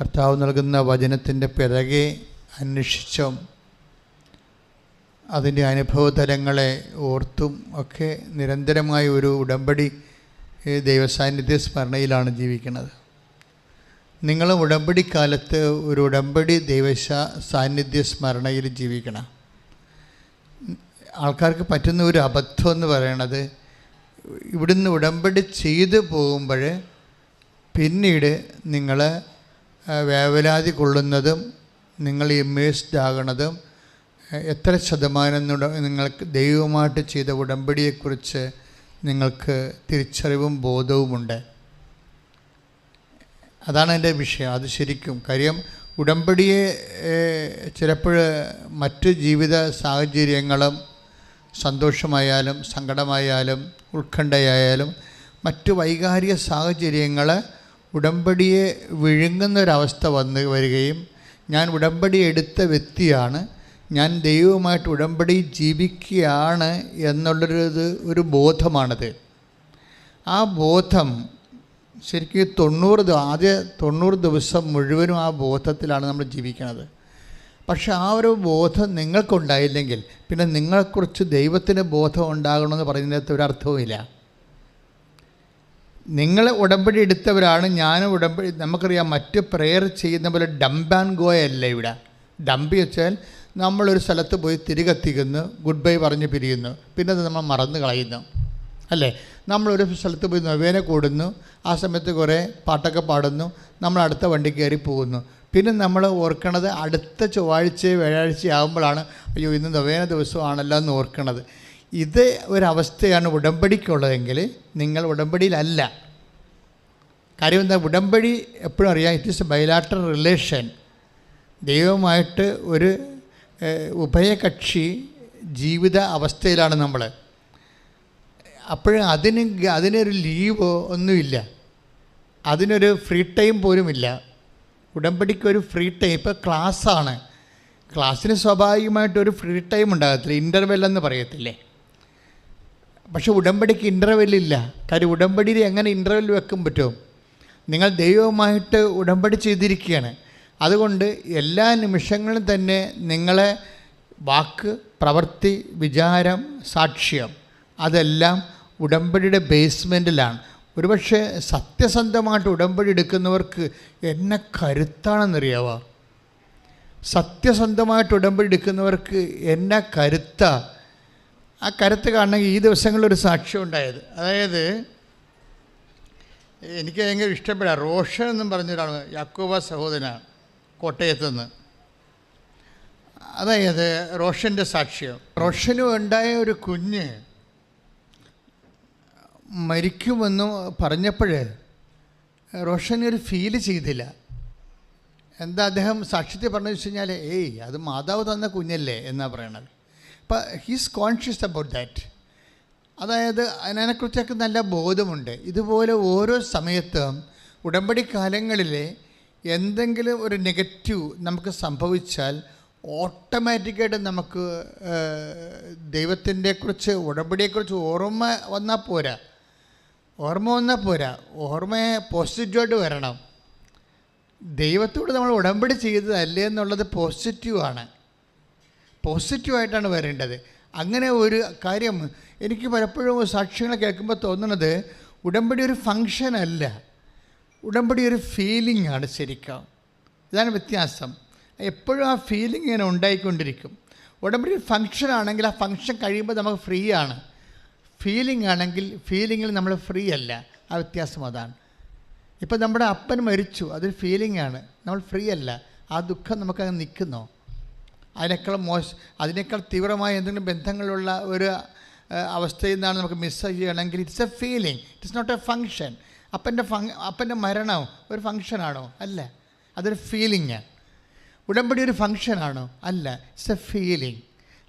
കർത്താവ് നൽകുന്ന വചനത്തിന്റെ പിറകെ അന്വേഷിച്ചും അതിന്റെ അനുഭവതലങ്ങളെ ഓർത്തും ഒക്കെ നിരന്തരമായ ഒരു ഉടമ്പടി ദൈവസാന്നിധ്യ സ്മരണയിലാണ് ജീവിക്കുന്നത്. നിങ്ങൾ ഉടമ്പടി കാലത്ത് ഒരു ഉടമ്പടി ദൈവശ സാന്നിധ്യ സ്മരണയിൽ ജീവിക്കണം. ആൾക്കാർക്ക് പറ്റുന്ന ഒരു അബദ്ധം എന്ന് പറയണത് ഇവിടുന്ന് ഉടമ്പടി ചെയ്തു പോകുമ്പോൾ പിന്നീട് നിങ്ങൾ വേവലാതി കൊള്ളുന്നതും നിങ്ങൾ ഇമ്മേഴ്സ്ഡ് ആകണതും എത്ര ശതമാനം നിങ്ങൾക്ക് ദൈവമായിട്ട് ചെയ്ത ഉടമ്പടിയെക്കുറിച്ച് നിങ്ങൾക്ക് തിരിച്ചറിവും ബോധവുമുണ്ട്. അതാണ് എന്റെ വിഷയം. അത് ശരിക്കും. കാര്യം ഉടമ്പടിയെ ചിലപ്പോൾ മറ്റ് ജീവിത സാഹചര്യങ്ങളും സന്തോഷമായാലും സങ്കടമായാലും ഉത്കണ്ഠയായാലും മറ്റ് വൈകാരിക സാഹചര്യങ്ങൾ ഉടമ്പടിയെ വിഴുങ്ങുന്നൊരവസ്ഥ വന്ന് വരികയും ഞാൻ ഉടമ്പടി എടുത്ത വ്യക്തിയാണ്. ഞാൻ ദൈവവുമായിട്ട് ഉടമ്പടി ജീവിക്കുകയാണ് എന്നുള്ളൊരു ഒരു ബോധമാണത്. ആ ബോധം ശരിക്കും തൊണ്ണൂറ് ആദ്യ തൊണ്ണൂറ് ദിവസം മുഴുവനും ആ ബോധത്തിലാണ് നമ്മൾ ജീവിക്കുന്നത് പക്ഷെ ആ ഒരു ബോധം നിങ്ങൾക്കുണ്ടായില്ലെങ്കിൽ പിന്നെ നിങ്ങളെക്കുറിച്ച് ദൈവത്തിന് ബോധം ഉണ്ടാകണമെന്ന് പറയുന്നതിനകത്ത് ഒരർത്ഥവുമില്ല നിങ്ങൾ ഉടമ്പടി എടുത്തവരാണ് ഞാൻ ഉടമ്പടി നമുക്കറിയാം മറ്റ് പ്രെയർ ചെയ്യുന്ന പോലെ ഡംപ് ആൻഡ് ഗോ അല്ല ഇവിടെ? ഡംപ് വെച്ചാൽ നമ്മളൊരു സ്ഥലത്ത് പോയി തിരികെത്തിക്കുന്നു ഗുഡ് ബൈ പറഞ്ഞ് പിരിയുന്നു പിന്നെ അത് നമ്മൾ മറന്നു കളയുന്നു അല്ലേ? നമ്മളൊരു സ്ഥലത്ത് പോയി നൊവേന കൂടുന്നു ആ സമയത്ത് കുറേ പാട്ടൊക്കെ പാടുന്നു നമ്മൾ അടുത്ത വണ്ടി കയറി പോകുന്നു. പിന്നെ നമ്മൾ ഓർക്കണത് അടുത്ത ചൊവ്വാഴ്ച വ്യാഴാഴ്ച ആകുമ്പോഴാണ് അയ്യോ ഇന്ന് നൊവേന ദിവസമാണല്ലോ എന്ന് ഓർക്കണത്. ഇത് ഒരവസ്ഥയാണ് ഉടമ്പടിക്കുള്ളതെങ്കിൽ നിങ്ങൾ ഉടമ്പടിയിലല്ല. കാര്യം എന്താ? ഉടമ്പടി എപ്പോഴും അറിയാം it is a bilateral relation ദൈവമായിട്ട് ഒരു ഉഭയകക്ഷി ജീവിത അവസ്ഥയിലാണ് നമ്മൾ. അപ്പോഴും അതിന് അതിനൊരു ലീവോ ഒന്നുമില്ല. അതിനൊരു ഫ്രീ ടൈം പോലുമില്ല. ഉടമ്പടിക്ക് ഒരു ഫ്രീ ടൈം ഇപ്പോൾ ക്ലാസ്സാണ് ക്ലാസ്സിന് സ്വാഭാവികമായിട്ടൊരു ഫ്രീ ടൈം ഉണ്ടാകത്തില്ല. ഇന്റർവെൽ എന്ന് പറയത്തില്ലേ? പക്ഷെ ഉടമ്പടിക്ക് ഇന്റർവെല്ലില്ല കാര്യം ഉടമ്പടിയിൽ എങ്ങനെ ഇന്റർവെൽ വെക്കും പറ്റും? നിങ്ങൾ ദൈവവുമായിട്ട് ഉടമ്പടി ചെയ്തിരിക്കുകയാണ്. അതുകൊണ്ട് എല്ലാ നിമിഷങ്ങളും തന്നെ നിങ്ങളെ വാക്ക് പ്രവൃത്തി വിചാരം സാക്ഷ്യം അതെല്ലാം ഉടമ്പടിയുടെ ബേസ്മെന്റിലാണ് ഒരുപക്ഷെ സത്യസന്ധമായിട്ട് ഉടമ്പടി എടുക്കുന്നവർക്ക് എന്നെ കരുത്താണെന്നറിയാവോ? സത്യസന്ധമായിട്ട് ഉടമ്പടി എടുക്കുന്നവർക്ക് എന്നെ കരുത്ത. ആ കരുത്ത് കാണണമെങ്കിൽ ഈ ദിവസങ്ങളിൽ ഒരു സാക്ഷ്യം ഉണ്ടായത്. അതായത് എനിക്ക് ഭയങ്കര ഇഷ്ടപ്പെടാം. റോഷൻ എന്നും പറഞ്ഞൊരാണ് യാക്കോബ സഹോദരനാണ് കോട്ടയത്ത് നിന്ന് അതായത് റോഷന്റെ സാക്ഷ്യം. റോഷന് ഉണ്ടായ ഒരു കുഞ്ഞ് മരിക്കുമെന്ന് പറഞ്ഞപ്പോൾ റോഷൻ ഒരു ഫീൽ ചെയ്തില്ല. എന്താ അദ്ദേഹം സാക്ഷ്യത്തെ പറഞ്ഞു വെച്ച് കഴിഞ്ഞാൽ ഏയ് അത് മാതാവ് തന്ന കുഞ്ഞല്ലേ എന്നാണ് പറയണത്. അപ്പം ഹീസ് കോൺഷ്യസ് അബൌട്ട് ദാറ്റ് അതായത് അതിനെക്കുറിച്ചൊക്കെ നല്ല ബോധമുണ്ട്. ഇതുപോലെ ഓരോ സമയത്തും ഉടമ്പടി കാലങ്ങളിൽ എന്തെങ്കിലും ഒരു നെഗറ്റീവ് നമുക്ക് സംഭവിച്ചാൽ ഓട്ടോമാറ്റിക്കായിട്ട് നമുക്ക് ദൈവത്തിന്റെ കുറിച്ച് ഉടമ്പടിയെക്കുറിച്ച് ഓർമ്മ വന്നാൽ പോരാ. ഓർമ്മ വന്നാൽ പോരാ. ഓർമ്മയെ പോസിറ്റീവായിട്ട് വരണം. ദൈവത്തോട് നമ്മൾ ഉടമ്പടി ചെയ്തതല്ലേ എന്നുള്ളത് പോസിറ്റീവാണ് പോസിറ്റീവായിട്ടാണ് വരേണ്ടത്. അങ്ങനെ ഒരു കാര്യം എനിക്ക് പലപ്പോഴും സാക്ഷ്യങ്ങൾ കേൾക്കുമ്പോൾ തോന്നുന്നത് ഉടമ്പടി ഒരു ഫങ്ഷൻ അല്ല. ഉടമ്പടി ഒരു ഫീലിംഗ് ആണ് ശരിക്കും. ഇതാണ് വ്യത്യാസം. എപ്പോഴും ആ ഫീലിംഗ് ഇങ്ങനെ ഉണ്ടായിക്കൊണ്ടിരിക്കും. ഉടമ്പടി ഒരു ഫങ്ഷൻ ആണെങ്കിൽ ആ ഫങ്ഷൻ കഴിയുമ്പോൾ നമുക്ക് ഫ്രീ ആണ്. ഫീലിംഗ് ആണെങ്കിൽ ഫീലിങ്ങിൽ നമ്മൾ ഫ്രീ അല്ല. ആ വ്യത്യാസം അതാണ്. ഇപ്പം നമ്മുടെ അപ്പൻ മരിച്ചു. അതൊരു ഫീലിംഗ് ആണ്. നമ്മൾ ഫ്രീ അല്ല. ആ ദുഃഖം നമുക്കങ്ങ് നിൽക്കുന്നോ. അതിനേക്കാൾ മോശ അതിനേക്കാൾ തീവ്രമായ എന്തെങ്കിലും ബന്ധങ്ങളുള്ള ഒരു അവസ്ഥയിൽ നിന്നാണ് നമുക്ക് മിസ് ചെയ്യണമെങ്കിൽ it's a feeling it's not a function അപ്പന്റെ ഫങ് അപ്പന്റെ മരണം ഒരു ഫങ്ഷനാണോ അല്ല. അതൊരു ഫീലിംഗ് ഉടമ്പടി ഒരു ഫങ്ഷനാണോ അല്ല. ഇറ്റ്സ് എ ഫീലിംഗ്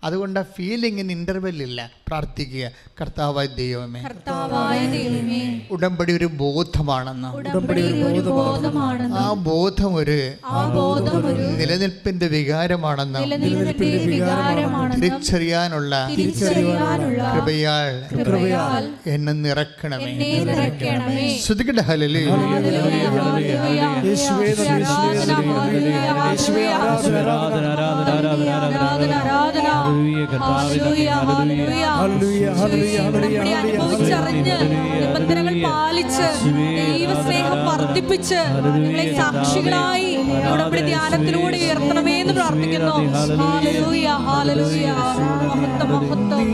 അതുകൊണ്ട് ആ ഫീലിങ്ങിന് ഇന്റർവെൽ ഇല്ല. പ്രാർത്ഥിക്കുക. കർത്താവായ ദൈവമേ ഉടമ്പടി ഒരു ബോധമാണെന്ന്. ഉടമ്പടി ഒരു ബോധമാണെന്ന്. ആ ബോധം ഒരു ആ ബോധം ഒരു നിലനിൽപ്പിന്റെ വികാരമാണെന്ന്. തിരിച്ചറിയാനുള്ള തിരിച്ചറിയാനുള്ള കൃപയാൽ എന്നെ നിറക്കണമേ. ശ്രുതികട ഹലലി യേശുവേ നന്ദി, യേശുവേ നന്ദി, ആരാധന ആരാധന ആരാധന ആരാധന. അനുഭവിച്ചറിഞ്ഞ് നിബന്ധനകൾ പാലിച്ച് ദൈവസ്നേഹം വർദ്ധിപ്പിച്ച് നിങ്ങളെ സാക്ഷികളായി ഉടമ്പടി ധ്യാനത്തിലൂടെ ഉയർത്തണമേ എന്ന് പ്രാർത്ഥിക്കുന്നു. ഹാലലൂയ ഹാലലൂയ മഹത്വം മഹത്വം.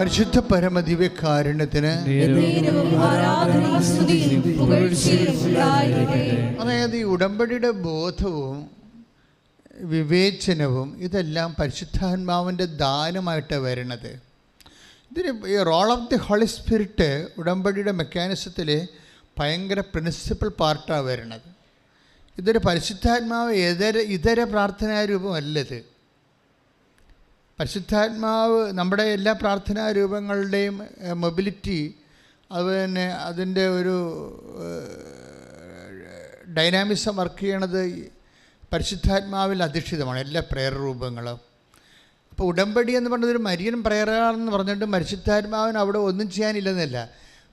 പരിശുദ്ധ പരമ ദിവ്യകാരുണ്യത്തിന് അതായത് ഈ ഉടമ്പടിയുടെ ബോധവും വിവേചനവും ഇതെല്ലാം പരിശുദ്ധാത്മാവിന്റെ ദാനമായിട്ടാണ് വരണത് ഇതിന് ഈ role of the holy spirit ഉടമ്പടിയുടെ മെക്കാനിസത്തിൽ ഭയങ്കര പ്രിൻസിപ്പൽ പാർട്ടാണ് വരണത് ഇതൊരു പരിശുദ്ധാത്മാവ് ഇതര ഇതര പ്രാർത്ഥനാ രൂപമല്ലത്. പരിശുദ്ധാത്മാവ് നമ്മുടെ എല്ലാ പ്രാർത്ഥനാ രൂപങ്ങളുടെയും മൊബിലിറ്റി അതുപോലെ തന്നെ അതിന്റെ ഒരു ഡൈനാമിസം വർക്ക് ചെയ്യണത് പരിശുദ്ധാത്മാവിൽ അധിഷ്ഠിതമാണ് എല്ലാ പ്രയർ രൂപങ്ങളും. അപ്പോൾ ഉടമ്പടി എന്ന് പറഞ്ഞത് ഒരു മരിയൻ പ്രേയറാണെന്ന് പറഞ്ഞിട്ട് പരിശുദ്ധാത്മാവിന് അവിടെ ഒന്നും ചെയ്യാനില്ലെന്നല്ല.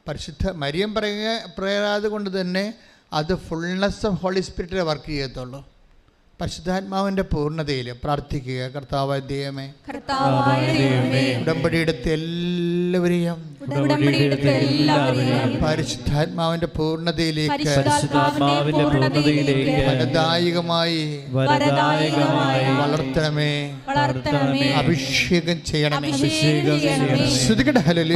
പരിശുദ്ധ മരിയൻ പ്രയ പ്രേയറാത് കൊണ്ട് തന്നെ അത് ഫുൾനെസ് ഓഫ് ഹോളി സ്പിരിറ്റിലെ വർക്ക് ചെയ്യത്തുള്ളൂ. പരിശുദ്ധാത്മാവിന്റെ പൂർണതയിൽ പ്രാർത്ഥിക്കുക. കർത്താവായ ദൈവമേ ഉടമ്പടിയെടുത്ത് എല്ലാവരെയും പരിശുദ്ധാത്മാവിന്റെ പൂർണതയിലേക്ക് ഫലദായകമായി വരദായകമായി വളർത്തണമേ. വളർത്തണമേ. അഭിഷേകം ചെയ്യണമേ. ശ്രുതികട. ഹലലി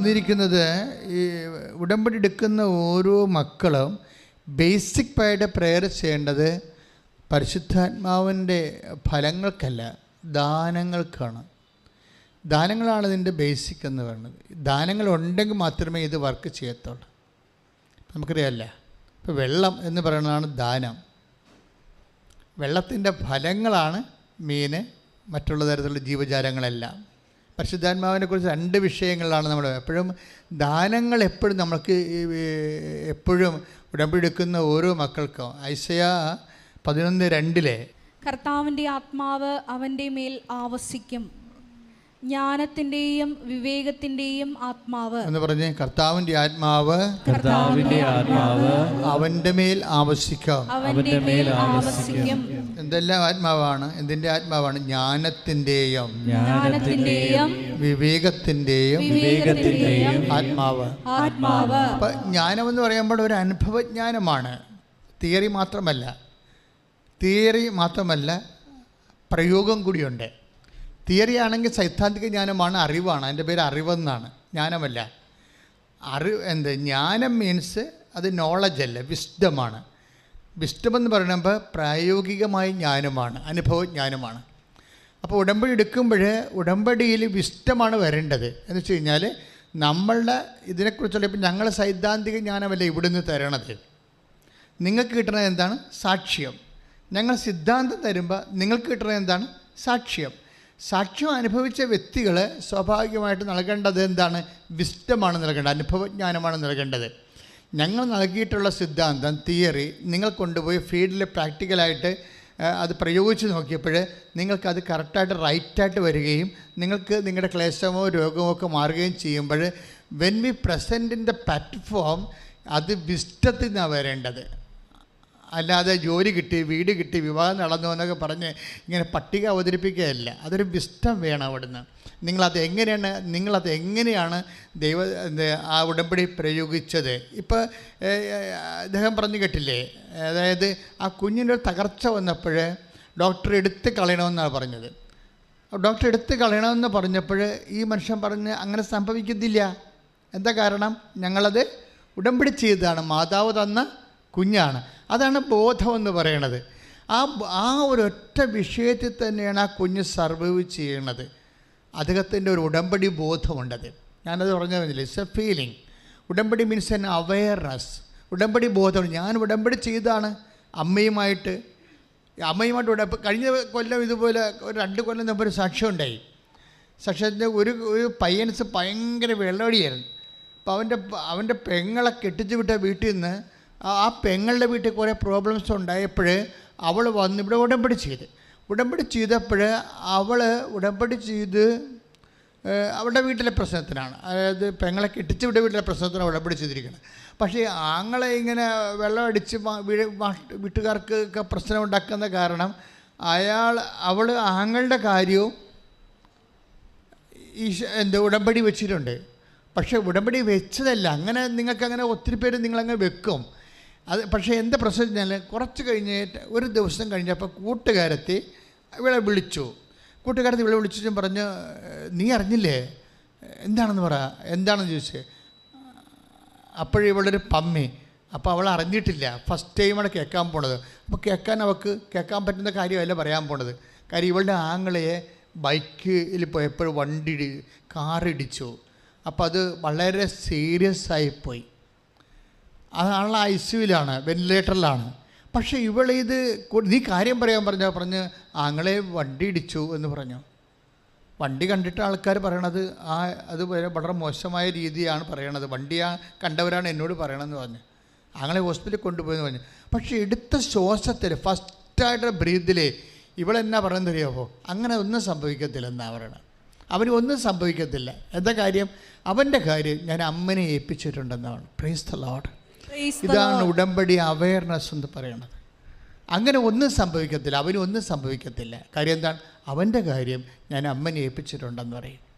തോന്നിയിരിക്കുന്നത് ഈ ഉടമ്പടി എടുക്കുന്ന ഓരോ മക്കളും ബേസിക് ആയിട്ട് പ്രെയർ ചെയ്യേണ്ടത് പരിശുദ്ധാത്മാവിന്റെ ഫലങ്ങൾക്കല്ല ദാനങ്ങൾക്കാണ്. ദാനങ്ങളാണ് ഇതിന്റെ ബേസിക് എന്ന് പറയുന്നത്. ദാനങ്ങൾ ഉണ്ടെങ്കിൽ മാത്രമേ ഇത് വർക്ക് ചെയ്യത്തുള്ളൂ. നമുക്കറിയാമല്ല ഇപ്പോൾ വെള്ളം എന്ന് പറയുന്നതാണ് ദാനം. വെള്ളത്തിന്റെ ഫലങ്ങളാണ് മീൻ മറ്റുള്ള തരത്തിലുള്ള ജീവജാലങ്ങളെല്ലാം. പരിശുദ്ധാത്മാവിനെ കുറിച്ച് രണ്ട് വിഷയങ്ങളാണ് നമ്മൾ എപ്പോഴും ദാനങ്ങൾ എപ്പോഴും ഈ, എപ്പോഴും ഉടമ്പെടുക്കുന്ന ഓരോ മക്കൾക്കും. ഐസയ പതിനൊന്ന് രണ്ടിലെ കർത്താവിന്റെ ആത്മാവ് അവന്റെ മേൽ ആവസിക്കും. ജ്ഞാനത്തിന്റെയും വിവേകത്തിന്റെയും ആത്മാവ്. എന്ന് പറഞ്ഞ് കർത്താവിന്റെ ആത്മാവ് കർത്താവിന്റെ ആത്മാവ് അവന്റെ മേൽ ആവശ്യിക്കാം അവന്റെ മേൽ എന്തെല്ലാം ആത്മാവാണ്? എന്തിന്റെ ആത്മാവാണ്? ജ്ഞാനത്തിന്റെയും ജ്ഞാനത്തിന്റെയും വിവേകത്തിന്റെയും വിവേകത്തിന്റെയും ആത്മാവ്. ആത്മാവ്. അപ്പൊ ജ്ഞാനം എന്ന് പറയുമ്പോൾ ഒരു അനുഭവജ്ഞാനമാണ്. തിയറി മാത്രമല്ല. തിയറി മാത്രമല്ല പ്രയോഗം കൂടിയുണ്ട്. തിയറി ആണെങ്കിൽ സൈദ്ധാന്തിക ജ്ഞാനമാണ് അറിവാണ്. അതിന്റെ പേര് അറിവെന്നാണ്. ജ്ഞാനമല്ല. അറിവ് എന്ത്? ജ്ഞാനം മീൻസ് അത് നോളജ് അല്ല? വിസ്ഡമാണ് വിസ്ഡം എന്ന് പറയുമ്പോൾ പ്രായോഗികമായ ജ്ഞാനമാണ്. അനുഭവജ്ഞാനമാണ്. അപ്പോൾ ഉടമ്പടി എടുക്കുമ്പോൾ ഉടമ്പടിയിൽ വിസ്ഡമാണ് വരേണ്ടത്. എന്ന് വെച്ച് കഴിഞ്ഞാൽ നമ്മളുടെ ഇതിനെക്കുറിച്ചുള്ള ഇപ്പം ഞങ്ങൾ സൈദ്ധാന്തിക ജ്ഞാനമല്ല ഇവിടുന്ന് തരണത്? നിങ്ങൾക്ക് കിട്ടുന്നത് എന്താണ്? സാക്ഷ്യം. ഞങ്ങൾ സിദ്ധാന്തം തരുമ്പോൾ നിങ്ങൾക്ക് കിട്ടുന്നത് എന്താണ്? സാക്ഷ്യം. സാക്ഷ്യം അനുഭവിച്ച വ്യക്തികൾ സ്വാഭാവികമായിട്ട് നൽകേണ്ടത് എന്താണ്? വിസ്റ്റമാണ് നൽകേണ്ടത് അനുഭവജ്ഞാനമാണ് നൽകേണ്ടത്. ഞങ്ങൾ നൽകിയിട്ടുള്ള സിദ്ധാന്തം തിയറി നിങ്ങൾ കൊണ്ടുപോയി ഫീൽഡിൽ പ്രാക്ടിക്കലായിട്ട് അത് പ്രയോഗിച്ച് നോക്കിയപ്പോൾ നിങ്ങൾക്കത് കറക്റ്റായിട്ട് റൈറ്റായിട്ട് വരികയും നിങ്ങൾക്ക് നിങ്ങളുടെ ക്ലേശമോ രോഗമോ ഒക്കെ മാറുകയും ചെയ്യുമ്പോൾ when we present the platform അത് വിസ്റ്റത്തിൽ നിന്നാണ് വരേണ്ടത്. അല്ലാതെ ജോലി കിട്ടി വീട് കിട്ടി വിവാഹം നടന്നു എന്നൊക്കെ പറഞ്ഞ് ഇങ്ങനെ പട്ടിക അവതരിപ്പിക്കുകയല്ല. അതൊരു വിസ്റ്റം വേണം അവിടുന്ന്. നിങ്ങളത് എങ്ങനെയാണ് നിങ്ങളത് എങ്ങനെയാണ് ദൈവ ആ ഉടമ്പടി പ്രയോഗിച്ചത്? ഇപ്പോൾ അദ്ദേഹം പറഞ്ഞു കേട്ടില്ലേ? അതായത് ആ കുഞ്ഞിനൊരു തകർച്ച വന്നപ്പോൾ ഡോക്ടർ എടുത്ത് കളയണമെന്നാണ് പറഞ്ഞത്. ഡോക്ടർ എടുത്ത് കളയണമെന്ന് പറഞ്ഞപ്പോൾ ഈ മനുഷ്യൻ പറഞ്ഞ് അങ്ങനെ സംഭവിക്കുന്നില്ല എന്താ കാരണം? ഞങ്ങളത് ഉടമ്പടി ചെയ്തതാണ്. മാതാവ് തന്ന കുഞ്ഞാണ്. അതാണ് ബോധമെന്ന് പറയണത്. ആ ആ ഒരൊറ്റ വിഷയത്തിൽ തന്നെയാണ് ആ കുഞ്ഞ് സർവൈവ് ചെയ്യണത്. അദ്ദേഹത്തിന്റെ ഒരു ഉടമ്പടി ബോധമുണ്ടത്. ഞാനത് പറഞ്ഞു പറഞ്ഞില്ല ഇറ്റ്സ് എ ഫീലിംഗ് ഉടമ്പടി മീൻസ് എൻ അവയർനെസ് ഉടമ്പടി ബോധം ഞാൻ ഉടമ്പടി ചെയ്താണ് അമ്മയുമായിട്ട്. അമ്മയുമായിട്ട് ഉടമ്പ കഴിഞ്ഞ കൊല്ലം ഇതുപോലെ ഒരു രണ്ട് കൊല്ലം മുമ്പ് ഒരു സാക്ഷ്യം ഉണ്ടായി. സാക്ഷ്യത്തിന്റെ ഒരു ഒരു പയ്യൻസ് ഭയങ്കര വെള്ളടിയായിരുന്നു അപ്പോൾ അവന്റെ അവന്റെ പെങ്ങളെ കെട്ടിച്ച് വിട്ട വീട്ടിൽ നിന്ന് ആ പെങ്ങളുടെ വീട്ടിൽ കുറേ പ്രോബ്ലംസ് ഉണ്ടായപ്പോൾ അവൾ വന്ന് ഇവിടെ ഉടമ്പടി ചെയ്ത്. ഉടമ്പടി ചെയ്തപ്പോൾ അവൾ ഉടമ്പടി ചെയ്ത് അവളുടെ വീട്ടിലെ പ്രശ്നത്തിനാണ്. അതായത് പെങ്ങളെ കെട്ടിച്ച് ഇവിടെ വീട്ടിലെ പ്രശ്നത്തിനാണ് ഉടമ്പടി ചെയ്തിരിക്കുന്നത്. പക്ഷേ ആങ്ങളെ ഇങ്ങനെ വെള്ളം അടിച്ച് വീട്ടുകാർക്ക് ഒക്കെ പ്രശ്നം ഉണ്ടാക്കുന്ന കാരണം അയാൾ അവൾ ആങ്ങളുടെ കാര്യവും ഈ എന്താ ഉടമ്പടി വെച്ചിട്ടുണ്ട്. പക്ഷേ ഉടമ്പടി വെച്ചതല്ല. അങ്ങനെ നിങ്ങൾക്ക് അങ്ങനെ ഒത്തിരി പേര് നിങ്ങളങ്ങ് വെക്കും. അത് പക്ഷേ എന്റെ പ്രശ്നം കുറച്ച് കഴിഞ്ഞിട്ട് ഒരു ദിവസം കഴിഞ്ഞപ്പോൾ കൂട്ടുകാരത്തി ഇവളെ വിളിച്ചു. കൂട്ടുകാരത്തി ഇവളെ വിളിച്ചു പറഞ്ഞു നീ അറിഞ്ഞില്ലേ? എന്താണെന്ന് പറ? എന്താണെന്ന് ചോദിച്ചു. അപ്പോഴിവളൊരു പമ്മി. അപ്പോൾ അവൾ അറിഞ്ഞിട്ടില്ല. ഫസ്റ്റ് ടൈമാണ് കേൾക്കാൻ പോണത്. അപ്പോൾ കേൾക്കാൻ അവൾക്ക് കേൾക്കാൻ പറ്റുന്ന കാര്യമല്ല പറയാൻ പോണത്. കാര്യം ഇവളുടെ ആങ്ങളയെ ബൈക്കിൽ പോയപ്പോൾ വണ്ടി കാറിടിച്ചു. അപ്പോൾ അത് വളരെ സീരിയസ് ആയിപ്പോയി. ആൾ ഐ സിയുലാണ് വെന്റിലേറ്ററിലാണ്. പക്ഷേ ഇവളിത് നീ കാര്യം പറയാൻ പറഞ്ഞ? പറഞ്ഞ് ആങ്ങളെ വണ്ടി ഇടിച്ചു എന്ന് പറഞ്ഞു. വണ്ടി കണ്ടിട്ട് ആൾക്കാർ പറയണത് ആ അത് വളരെ മോശമായ രീതിയാണ് പറയണത്. വണ്ടി ആ കണ്ടവരാണ് എന്നോട് പറയണമെന്ന് പറഞ്ഞു. ആങ്ങളെ ഹോസ്പിറ്റലിൽ കൊണ്ടുപോയെന്ന് പറഞ്ഞു. പക്ഷേ എടുത്ത ശ്വാസത്തിൽ ഫസ്റ്റായിട്ട് ബ്രീതിൽ ഇവളെന്നാ പറയുന്നത് അറിയാമോ അങ്ങനെ ഒന്നും സംഭവിക്കത്തില്ല എന്നാ പറയണത്. അവന് ഒന്നും സംഭവിക്കത്തില്ല. എന്താ കാര്യം? അവന്റെ കാര്യം ഞാൻ അമ്മനെ ഏൽപ്പിച്ചിട്ടുണ്ടെന്നാണ്. പ്രൈസ് ദ ലോഡ് ഇതാണ് ഉടമ്പടി അവയർനെസ് എന്ന് പറയുന്നത്. അങ്ങനെ ഒന്നും സംഭവിക്കത്തില്ല. അവന് ഒന്നും സംഭവിക്കത്തില്ല. കാര്യം എന്താണ്? അവന്റെ കാര്യം ഞാൻ അമ്മനെ ഏൽപ്പിച്ചിട്ടുണ്ടെന്ന് പറയും.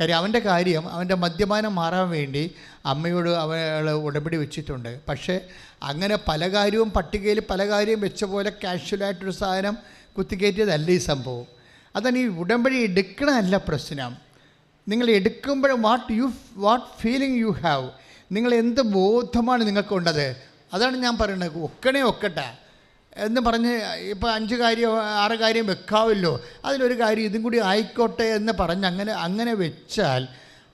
കാര്യം അവന്റെ കാര്യം അവന്റെ മദ്യപാനം മാറാൻ വേണ്ടി അമ്മയോട് അവൾ ഉടമ്പടി വെച്ചിട്ടുണ്ട്. പക്ഷേ അങ്ങനെ പല കാര്യവും പട്ടികയിൽ പല കാര്യവും വെച്ച പോലെ കാഷ്വലായിട്ടൊരു സാധനം കുത്തിക്കയറ്റിയതല്ല ഈ സംഭവം. അതാണ് ഈ ഉടമ്പടി എടുക്കണമല്ല പ്രശ്നം. നിങ്ങൾ എടുക്കുമ്പോൾ what you what feeling you have നിങ്ങൾ എന്ത് ബോധമാണ് നിങ്ങൾക്കുണ്ടത് അതാണ് ഞാൻ പറയുന്നത് ഒക്കണേ ഒക്കട്ടെ. എന്ന് പറഞ്ഞ് ഇപ്പോൾ അഞ്ച് കാര്യം ആറ് കാര്യം വെക്കാവല്ലോ. അതിലൊരു കാര്യം ഇതും കൂടി ആയിക്കോട്ടെ എന്ന് പറഞ്ഞ് അങ്ങനെ അങ്ങനെ വെച്ചാൽ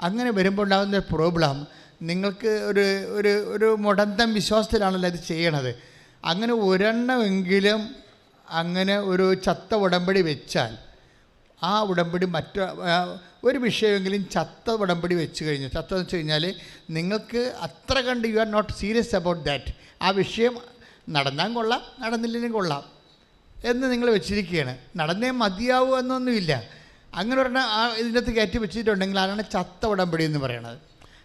അങ്ങനെ വരുമ്പോൾ ഉണ്ടാകുന്ന പ്രോബ്ലം നിങ്ങൾക്ക് ഒരു ഒരു ഒരു മുടന്തം വിശ്വാസത്തിലാണല്ലോ അത് ചെയ്യണത്. അങ്ങനെ ഒരെണ്ണമെങ്കിലും അങ്ങനെ ഒരു ചത്ത ഉടമ്പടി വെച്ചാൽ ആ ഉടമ്പടി മറ്റു ഒരു വിഷയമെങ്കിലും ചത്ത ഉടമ്പടി വെച്ച് കഴിഞ്ഞു. ചത്ത വെച്ച് കഴിഞ്ഞാൽ നിങ്ങൾക്ക് അത്ര കണ്ട് you are not serious about that ആ വിഷയം നടന്നാൽ കൊള്ളാം നടന്നില്ലെങ്കിലും കൊള്ളാം എന്ന് നിങ്ങൾ വെച്ചിരിക്കുകയാണ്. നടന്നേ മതിയാവൂ എന്നൊന്നുമില്ല. അങ്ങനെ ഒരെണ്ണം ആ ഇതിനകത്ത് കയറ്റി വെച്ചിട്ടുണ്ടെങ്കിൽ അതാണ് ചത്ത ഉടമ്പടി എന്ന് പറയുന്നത്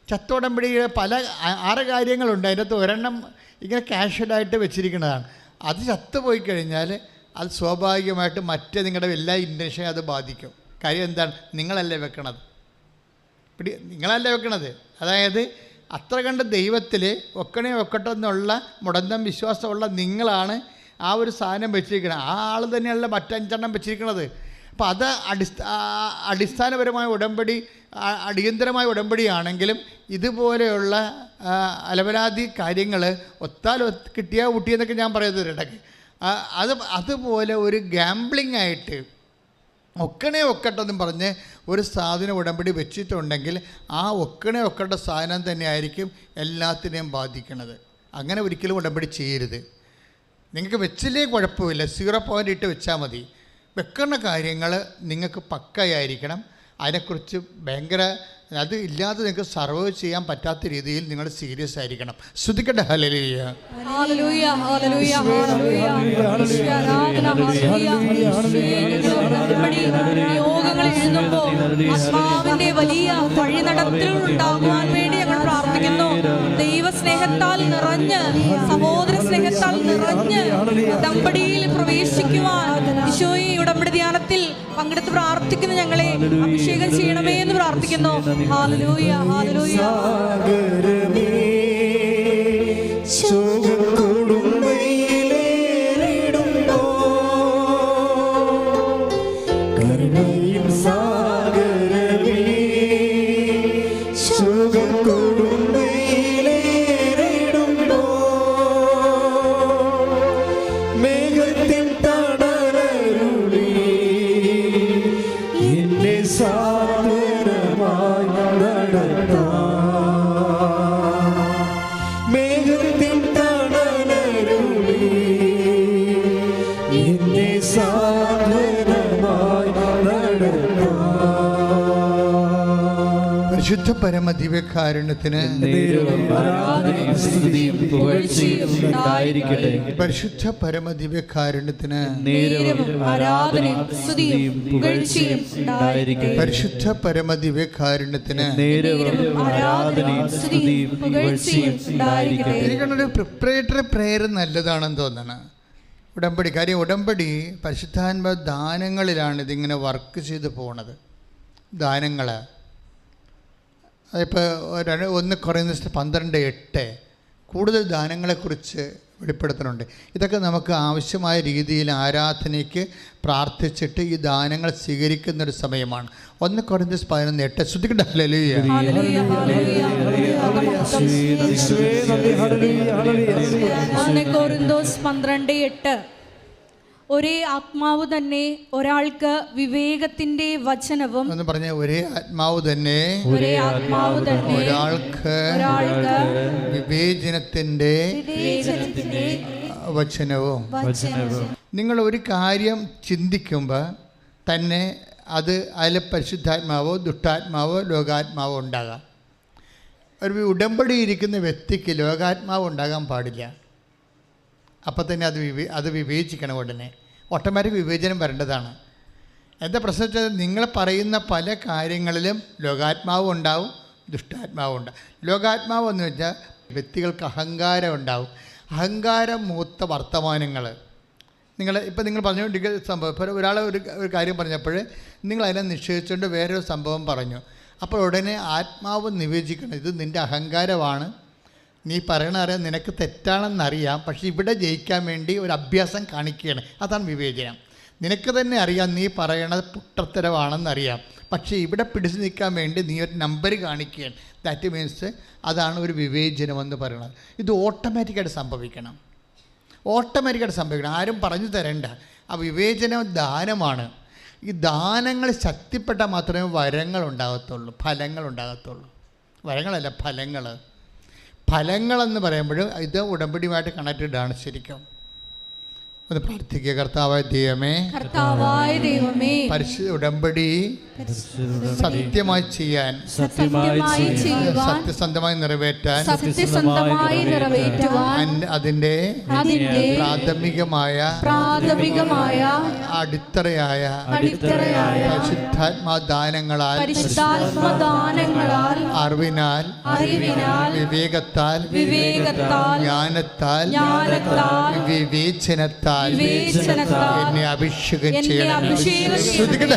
ചത്ത ഉടമ്പടിയുടെ പല ആറ് കാര്യങ്ങളുണ്ട്. അതിനകത്ത് ഒരെണ്ണം ഇങ്ങനെ കാഷ്വലായിട്ട് വെച്ചിരിക്കുന്നതാണ്. അത് ചത്തുപോയി കഴിഞ്ഞാൽ അത് സ്വാഭാവികമായിട്ട് മറ്റേ നിങ്ങളുടെ എല്ലാ ഇന്റൻഷനും അത് ബാധിക്കും. കാര്യം എന്താണ്? നിങ്ങളല്ലേ വെക്കണത്? പിടി നിങ്ങളല്ലേ വെക്കണത്? അതായത് അത്ര കണ്ട് ദൈവത്തിൽ ഒക്കണേ ഒക്കട്ടെ എന്നുള്ള മുടന്തം വിശ്വാസമുള്ള നിങ്ങളാണ് ആ ഒരു സാധനം വെച്ചിരിക്കുന്നത് ആ ആൾ തന്നെയല്ല മറ്റഞ്ചെണ്ണം വെച്ചിരിക്കുന്നത് അപ്പോൾ അത് അടിസ്ഥാ അടിസ്ഥാനപരമായ ഉടമ്പടി അടിയന്തരമായ ഉടമ്പടിയാണെങ്കിലും ഇതുപോലെയുള്ള അലവരാതി കാര്യങ്ങൾ ഒത്താൽ കിട്ടിയാൽ ഊട്ടിയെന്നൊക്കെ ഞാൻ പറയുന്നത് ഇടയ്ക്ക് അത് അതുപോലെ ഒരു ഗാംബ്ലിംഗ് ആയിട്ട് ഒക്കണേ ഒക്കട്ടെന്നും പറഞ്ഞ് ഒരു സാധനം ഉടമ്പടി വെച്ചിട്ടുണ്ടെങ്കിൽ ആ ഒക്കണെ ഒക്കട്ട സാധനം തന്നെയായിരിക്കും എല്ലാത്തിനെയും ബാധിക്കുന്നത് അങ്ങനെ ഒരിക്കലും ഉടമ്പടി ചെയ്യരുത്. നിങ്ങൾക്ക് വെച്ചില്ലേ കുഴപ്പമില്ല. സീറോ പോയിന്റ് ഇട്ട് വെച്ചാൽ മതി. വെക്കുന്ന കാര്യങ്ങൾ നിങ്ങൾക്ക് പക്കയായിരിക്കണം അതിനെക്കുറിച്ച് ഭയങ്കര അത് ഇല്ലാതെ നിങ്ങൾക്ക് സർവൈവ് ചെയ്യാൻ പറ്റാത്ത രീതിയിൽ നിങ്ങൾ സീരിയസ് ആയിരിക്കണം. ശ്രദ്ധിക്കട്ടെ ഹലലിയ യോഗങ്ങൾ എഴുതുമ്പോൾ ആത്മാവിന്റെ വലിയ വഴി നടത്തലുകൾ ഉണ്ടാകുവാൻ വേണ്ടി പ്രാർത്ഥിക്കുന്നു ദൈവസ്നേഹത്താൽ നിറഞ്ഞ് സഹോദര സ്നേഹത്താൽ നിറഞ്ഞ് ഉടമ്പടിയിൽ പ്രവേശിക്കുവാൻ ഈശോയെ ഉടമ്പടി ധ്യാനത്തിൽ പങ്കെടുത്ത് പ്രാർത്ഥിക്കുന്ന ഞങ്ങളെ. അഭിഷേകം ചെയ്യണമേ എന്ന് പ്രാർത്ഥിക്കുന്നു. ഹാലലൂയ ഹാലലൂയ ദിവ്യകാരുണ്യത്തിന് പരിശുദ്ധ പരമ ദിവ്യകാരുണ്യത്തിന് പരിശുദ്ധ പരമ ദിവ്യകാരുണ്യത്തിന് എനിക്കൊരു പ്രിപ്പറേറ്ററി പ്രേയർ നല്ലതാണെന്ന് തോന്നണം. ഉടമ്പടി കാര്യം ഉടമ്പടി പരിശുദ്ധാത്മ ദാനങ്ങളിലാണ് ഇതിങ്ങനെ വർക്ക് ചെയ്ത് പോണത്. ദാനങ്ങൾ അതിപ്പോൾ രണ്ട് ഒന്ന് കുറയുന്ന പന്ത്രണ്ട് എട്ട് കൂടുതൽ ദാനങ്ങളെക്കുറിച്ച് വെളിപ്പെടുത്തുന്നുണ്ട്. ഇതൊക്കെ നമുക്ക് ആവശ്യമായ രീതിയിൽ ആരാധനയ്ക്ക് പ്രാർത്ഥിച്ചിട്ട് ഈ ദാനങ്ങൾ സ്വീകരിക്കുന്ന ഒരു സമയമാണ്. ഒന്ന് കുറഞ്ഞ പതിനൊന്ന് എട്ട്. ശ്രദ്ധിക്കണ്ടല്ലോ പന്ത്രണ്ട് എട്ട്. ഒരേ ആത്മാവ് തന്നെ ഒരാൾക്ക് വിവേകത്തിന്റെ വചനവും എന്ന് പറഞ്ഞ ഒരേ ആത്മാവ് തന്നെ ഒരേ ആത്മാവ് തന്നെ ഒരാൾക്ക് ഒരാൾക്ക് വിവേചനത്തിന്റെ വിവേചനത്തിന്റെ വചനവും. നിങ്ങൾ ഒരു കാര്യം ചിന്തിക്കുമ്പോൾ തന്നെ അത് അതിൽ പരിശുദ്ധാത്മാവോ ദുഷ്ടാത്മാവോ ലോകാത്മാവോ ഉണ്ടാകാം. ഒരു ഉടമ്പടി ഇരിക്കുന്ന വ്യക്തിക്ക് ലോകാത്മാവ് ഉണ്ടാകാൻ പാടില്ല. അപ്പം തന്നെ അത് വിവേ അത് വിവേചിക്കണം ഉടനെ. ഓട്ടോമാറ്റിക് വിവേചനം വരേണ്ടതാണ്. എന്താ പ്രശ്നം വെച്ചാൽ നിങ്ങൾ പറയുന്ന പല കാര്യങ്ങളിലും ലോകാത്മാവും ഉണ്ടാവും ദുഷ്ടാത്മാവും ഉണ്ടാവും. ലോകാത്മാവ് എന്ന് വെച്ചാൽ വ്യക്തികൾക്ക് അഹങ്കാരം ഉണ്ടാവും. അഹങ്കാരം മൂത്ത വർത്തമാനങ്ങൾ നിങ്ങൾ ഇപ്പം നിങ്ങൾ പറഞ്ഞുകൊണ്ടിരിക്കുന്ന സംഭവം ഇപ്പോൾ ഒരാൾ ഒരു ഒരു കാര്യം പറഞ്ഞപ്പോൾ നിങ്ങൾ അതിനെ നിഷേധിച്ചുകൊണ്ട് വേറൊരു സംഭവം പറഞ്ഞു. അപ്പോൾ ഉടനെ ആത്മാവ് നിവേചിക്കണം. ഇത് നിന്റെ അഹങ്കാരമാണ്. നീ പറയണ അറിയാം നിനക്ക് തെറ്റാണെന്നറിയാം പക്ഷേ ഇവിടെ ജയിക്കാൻ വേണ്ടി ഒരു അഭ്യാസം കാണിക്കുകയാണ്. അതാണ് വിവേചനം. നിനക്ക് തന്നെ അറിയാം നീ പറയണത് പുട്ടത്തരവാണെന്നറിയാം പക്ഷേ ഇവിടെ പിടിച്ചു നിൽക്കാൻ വേണ്ടി നീ ഒരു നമ്പർ കാണിക്കുകയാണ്. ദാറ്റ് മീൻസ് അതാണ് ഒരു വിവേചനം എന്ന് പറയുന്നത് ഇത് ഓട്ടോമാറ്റിക്കായിട്ട് സംഭവിക്കണം. ഓട്ടോമാറ്റിക്കായിട്ട് സംഭവിക്കണം. ആരും പറഞ്ഞു തരണ്ട. ആ വിവേചനം ദാനമാണ്. ഈ ദാനങ്ങൾ ശക്തിപ്പെട്ടാൽ മാത്രമേ വരങ്ങൾ ഉണ്ടാകത്തുള്ളൂ ഫലങ്ങൾ ഉണ്ടാകത്തുള്ളൂ. വരങ്ങളല്ല ഫലങ്ങൾ. ഫലങ്ങളെന്ന് പറയുമ്പോൾ ഇത് ഉടമ്പടിയുമായിട്ട് കണക്റ്റഡ് ആണ് ശരിക്കും. ഒന്ന് പ്രാർത്ഥിക്കുക. കർത്താവായ ദൈവമേ കർത്താവായ ദൈവമേ പരിശുദ്ധ ഉടമ്പടി സത്യമായി ചെയ്യാൻ സത്യമായി ചെയ്യുവാൻ സത്യസന്ധമായി നിറവേറ്റാൻ സത്യസന്ധമായി നിറവേറ്റുവാൻ അതിന്റെ പ്രാഥമികമായ പ്രാഥമികമായ അടിത്തറയായ അടിത്തറയായ പരിശുദ്ധാത്മാ ദാനങ്ങളാൽ പരിശുദ്ധാത്മദാനങ്ങളാൽ അറിവിനാൽ അറിവിനാൽ വിവേകത്താൽ വിവേകത്താൽ ജ്ഞാനത്താൽ ജ്ഞാനത്താൽ വിവേചനത്താൽ വിവേചനത്താൽ എന്നെ അഭിഷേകം ചെയ്യണം അഭിഷേകം ചെയ്യണം.